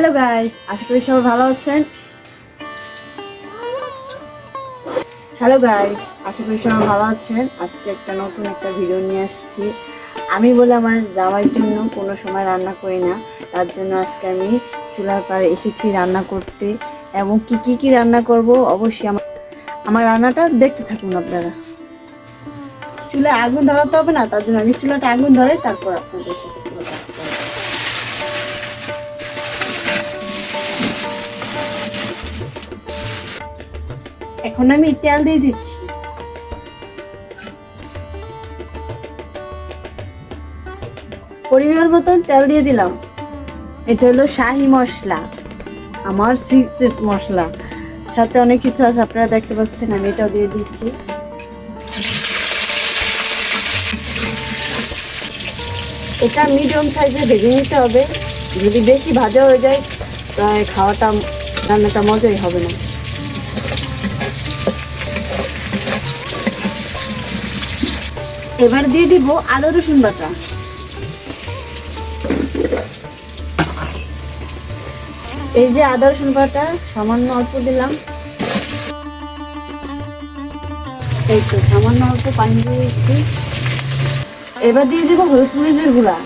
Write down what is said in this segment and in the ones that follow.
Hello guys আশা করি সবাই ভালো আছেন। হ্যালো গাইস আশা করি সবাই ভালো আছেন। আজকে একটা নতুন একটা ভিডিও নিয়ে আসছি। আমি বলে আমার যাওয়ার জন্য কোনো সময় রান্না করি না। তার জন্য আজকে আমি চুলার পাড়ে এসেছি রান্না করতে। এবং কি কি কি রান্না করব? অবশ্যই আমার আমার রান্নাটা দেখতে থাকুন আপনারা। চুলায় আগুন ধরাতে হবে না, তার জন্য আমি চুলাটা আগুন ধরে তারপর আপনাদের সাথে এখন আমি তেল দিয়ে দিচ্ছি। পরিমাণ মতন তেল দিয়ে দিলাম। এটা হলো শাহি মশলা, আমার সিক্রেট মশলা। সাথে অনেক কিছু আছে, আপনারা দেখতে পাচ্ছেন, আমি এটাও দিয়ে দিচ্ছি। এটা মিডিয়াম সাইজে ভেজে নিতে হবে। যদি বেশি ভাজা হয়ে যায়, তাহলে খাওয়াটা, রান্নাটা মজাই হবে না। এবার দিয়ে দিব আদা রসুন বাটা। এই যে আদা রসুন বাটা, সামান্য অল্প দিলাম। এই তো, সামান্য অল্প পানি দিয়ে দিচ্ছি। এবার দিয়ে দিব হলুদ মরিচের গুঁড়া।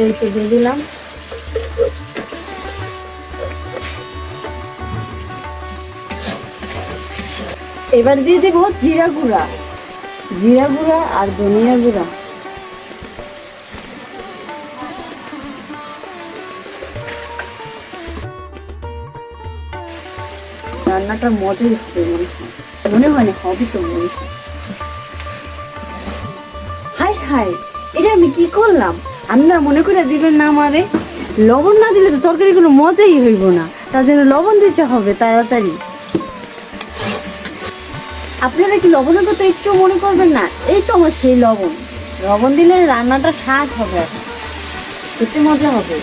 এই তো দিয়ে দিলাম। এবার দিয়ে দেবো জিরা গুঁড়া। জিরা গুঁড়া আর ধনিয়া গুঁড়া। রান্নাটা মজাই হবে মনে হয়। মনে হয় না, হবে তো মনে হয়। হাই হাই, এটা আমি কি করলাম? আপনারা মনে করে দিবেন না আমারে? লবণ না দিলে তো তরকারি কোনো মজাই হইব না। তার জন্য লবণ দিতে হবে তাড়াতাড়ি। আপনারা কি লবণের কথা একটু মনে করবেন না? এই তো আমার সেই লবণ। লবণ দিলে রান্নাটা স্বাদ হবে। খেতে মজা হবে।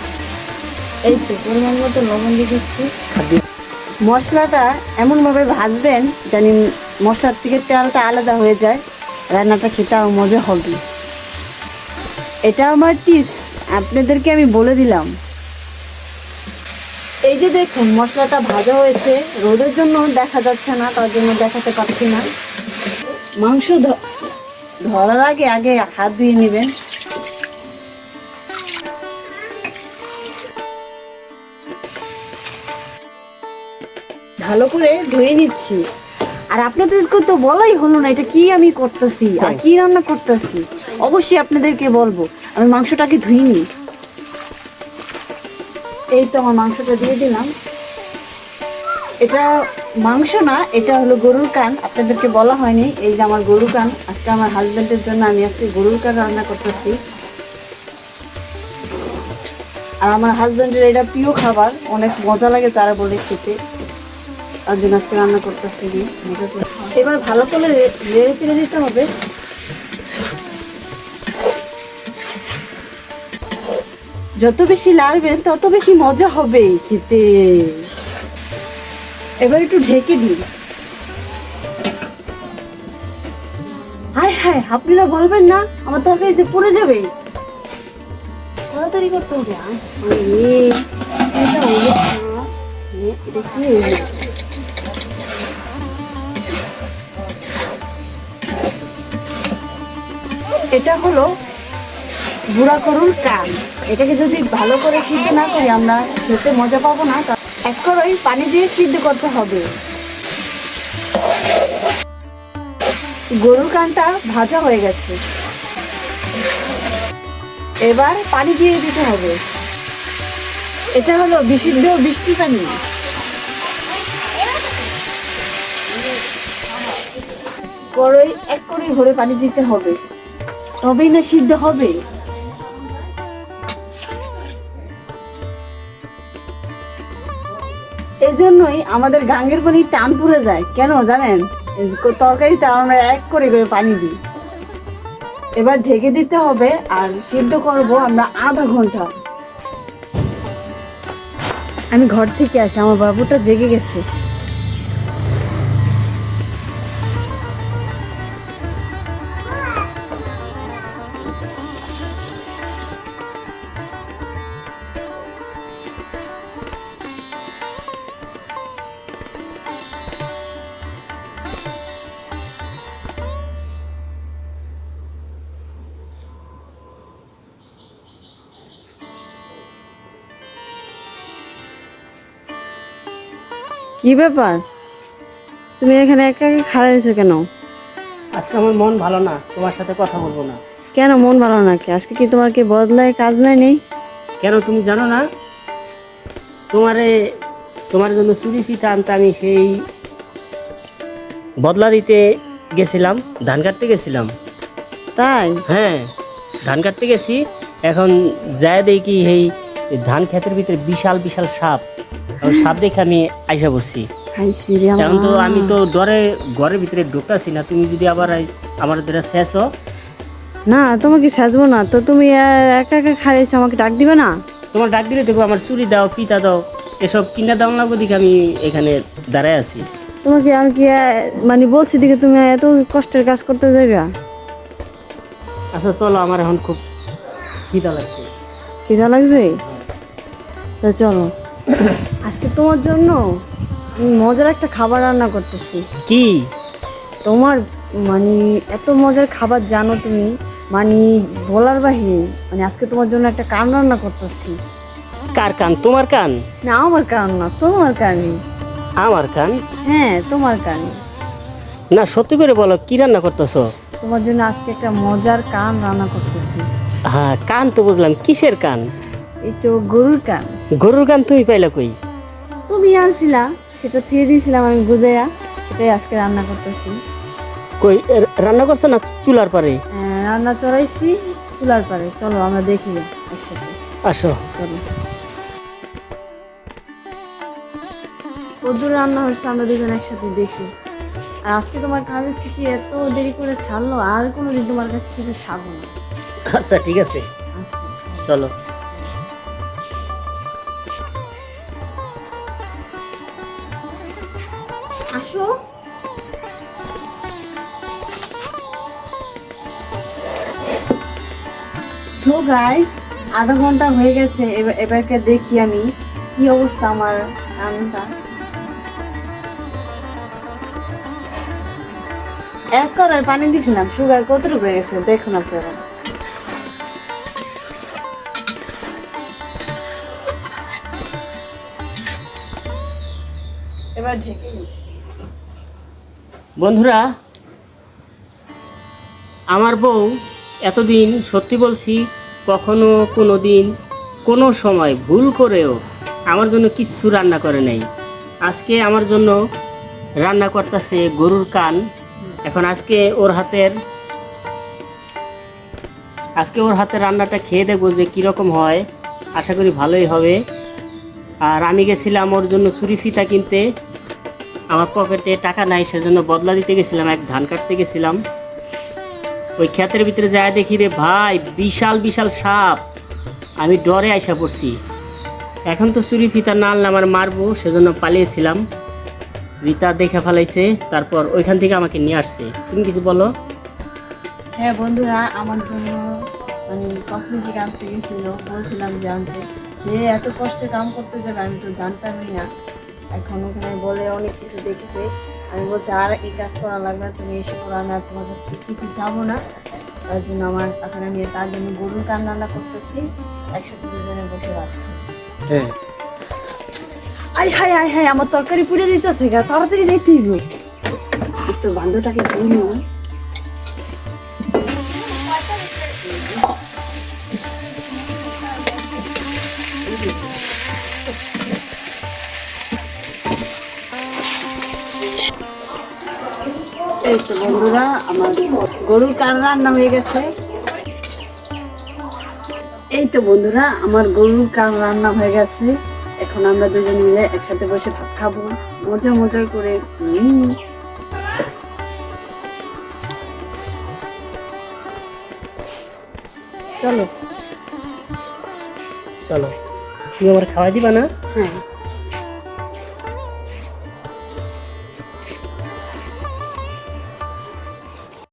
এই তো পরিমাণ মতো লবণ দিয়ে দিচ্ছি। মশলাটা এমনভাবে ভাজবেন জানি মশলার থেকে তেলটা আলাদা হয়ে যায়। রান্নাটা খেতে আরও মজা হবে। এটা আমার টিপস। আপনাদেরকে আমি বলে দিলাম। এই যে দেখুন মশলাটা ভাজা হয়েছে। রোদের জন্য দেখা যাচ্ছে না তার জন্য দেখাতে পারছি না। মাংস ধরার আগে আগে হাত ধুয়ে নেবেন। ভালো করে ধুয়ে নিচ্ছি। আর আপনাদেরকে তো বলাই হলো না এটা কি আমি করতেছি আর কি রান্না করতেছি। অবশ্যই আপনাদেরকে বলব আমি মাংসটাকে ধুই নি এই তো আমার মাংসটা দিয়ে দিলাম। এটা মাংস না, এটা হলো গরুর কান। আপনাদেরকে বলা হয়নি, এই যে আমার গরুর কান। আজকে আমার হাজব্যান্ডের জন্য আমি আজকে গরুর কান রান্না করতেছি। আর আমার হাজব্যান্ডের এটা প্রিয় খাবার, অনেক মজা লাগে তারা বলে খেতে। তার জন্য আজকে রান্না করতেছি। এবার ভালো করে রে- নেড়ে চেড়ে দিতে হবে। যত বেশি লাড়বেন তত বেশি মজা হবে খেতে। এবার একটু ঢেকে দিন হায় হায় আপনারা বলবেন না? আমার তরকারি যে পড়ে যাবে। তাড়াতাড়ি করতে হবে এটা এটা হলো বুড়া করুন কান। এটাকে যদি ভালো করে সিদ্ধ না করি, আমরা খেতে মজা পাবো না। এক করে পানি দিয়ে সিদ্ধ করতে হবে। গরুর কানটা ভাজা হয়ে গেছে। এবার পানি দিয়ে দিতে হবে। এটা হলো বিশুদ্ধ বৃষ্টি পানি। কড়াই এক করে ভরে পানি দিতে হবে। তবেই না সিদ্ধ হবে। এজন্যই আমাদের গাঙ্গের পানি টান পুড়ে যায়। কেন জানেন? তরকারিতে আমরা এক করে করে পানি দিই। এবার ঢেকে দিতে হবে আর সিদ্ধ করব আমরা আধা ঘণ্টা। আমি ঘর থেকে আসি, আমার বাবুটা জেগে গেছে। কি ব্যাপার? তুমি এখানে একা একা খাড়া হয়েছো কেন? আজকে আমার মন ভালো না তোমার সাথে কথা বলব না। কেন মন ভালো না কি? আজকে কি তোমার কি বদলায় কাজ নাই নেই? কেন তুমি জানো না? তোমারে তোমার জন্য চুরি ফিতা আনতে আমি সেই বদলা দিতে গেছিলাম ধান কাটতে গেছিলাম। তাই? হ্যাঁ ধান কাটতে গেছি এখন যায় দেখি এই ধান ক্ষেতের ভিতরে বিশাল বিশাল সাপ। সাপ দেখে আমি আইসা পড়ছি। এখন তো আমি তো ডরে ঘরের ভিতরে ঢুকতেছি না। তুমি যদি আবার আমার দ্বারা শেষ। হও না তোমাকে সাজবো না। তো তুমি একা একা খাড়াইছো আমাকে ডাক দিবে না? তোমার ডাক দিলে দেখো আমার চুরি দাও পিতা দাও এসব কিনা দাও লাগবো দেখে আমি এখানে দাঁড়ায় আছি। তোমাকে আমি কি মানে বলছি দিকে তুমি এত কষ্টের কাজ করতে যাবে আচ্ছা চলো আমার এখন খুব খিদা লাগছে। খিদা লাগছে? তো চলো। আজকে তোমার জন্য মজার একটা খাবার রান্না করতেছি। কি? তোমার মানে এত মজার খাবার জানো তুমি মানে বলার বাহিরে মানে আজকে তোমার জন্য একটা কান রান্না করতেছি। কার কান? তোমার কান? না আমার কান না তোমার কানে আমার কান? হ্যাঁ তোমার কানে। না সত্যি করে বলো কি রান্না করতেছো? তোমার জন্য আজকে একটা মজার কান রান্না করতেছি। হ্যাঁ কান তো বুঝলাম কিসের কান? এই তো গরুর কান। গরুর কান তুমি পাইলা কই? তুমি আনছিলা সেটা থুয়ে দিয়েছিলাম আমি বুঝাইয়া সেটাই আজকে রান্না করতেছি। কই এ- রান্না করছ না চুলার পরে? আহ, রান্না চড়াইছি চুলার পারে। চলো আমরা দেখি একসাথে। আসো। চলো। কদ্দুর রান্না হচ্ছে আমরা দুজন একসাথে দেখি। আর আজকে তোমার কাজের থেকে এত দেরি করে ছাড়লো আর কোনোদিন তোমার কাছে কিছু ছাড়বো না। আচ্ছা ঠিক আছে। আচ্ছা। চলো। সো গাইস আধা ঘণ্টা হয়ে গেছে, এবার এবারকে দেখি আমি কি অবস্থা আমার রান্নাটা। এক করার পানি দিছিলাম সুগার কতটুকু হয়ে গেছে দেখুন আপনারা। এবার ঢেকে বন্ধুরা, আমার বউ এতদিন সত্যি বলছি, কখনো কোনো দিন কোনো সময় ভুল করেও আমার জন্য কিচ্ছু রান্না করে নাই। আজকে আমার জন্য রান্না করতেছে গরুর কান। এখন আজকে ওর হাতের, আজকে ওর হাতের রান্নাটা খেয়ে দেখব যে কীরকম হয়। আশা করি ভালোই হবে। আর আমি গেছিলাম ওর জন্য ছুরি ফিতা কিনতে। আমার পকেটে টাকা নাই, সেজন্য বদলা দিতে গেছিলাম, এক ধান কাটতে গেছিলাম। ওই ক্ষেতের ভিতরে যায় দেখি রে ভাই, বিশাল বিশাল সাপ। আমি ডরে আইসা পড়ছি। এখন তো চুরি ফিতা না আনলে আমার মারবো, সেজন্য পালিয়েছিলাম। রিতা দেখে ফেলাইছে, তারপর ওইখান থেকে আমাকে নিয়ে আসছে। তুমি কিছু বলো? হ্যাঁ বন্ধুরা, আমার জন্য মানে কসমেটিক আনতে গেছিল, বলেছিলাম যে আনতে। সে এত কষ্টে কাম করতে যাবে, আমি তো জানতামই না। এখন ওখানে বলে অনেক কিছু দেখেছে। আমি বলছি আর এই কাজ করা লাগবে না, তুমি এসে করো আমি আর তোমার কাছ থেকে কিছু চাবো না। তার জন্য আমার এখন আমি তার জন্য গরুর কান রান্না করতেছি একসাথে দুজনে বসে রাখি হ্যাঁ। আই হাই আই হাই আমার তরকারি পুড়ে দিতেছে গা তাড়াতাড়ি যাইতেই হইব তো বান্ধবটাকে ধরি এই তো বন্ধুরা আমার গরুর কান রান্না হয়ে গেছে। এই তো বন্ধুরা আমার গরুর কান রান্না হয়ে গেছে। এখন আমরা দুজন মিলে একসাথে বসে ভাত খাব। মজা মজা করে। চলো। চলো। তুমি আমার খাওয়াই দিবা না? হ্যাঁ।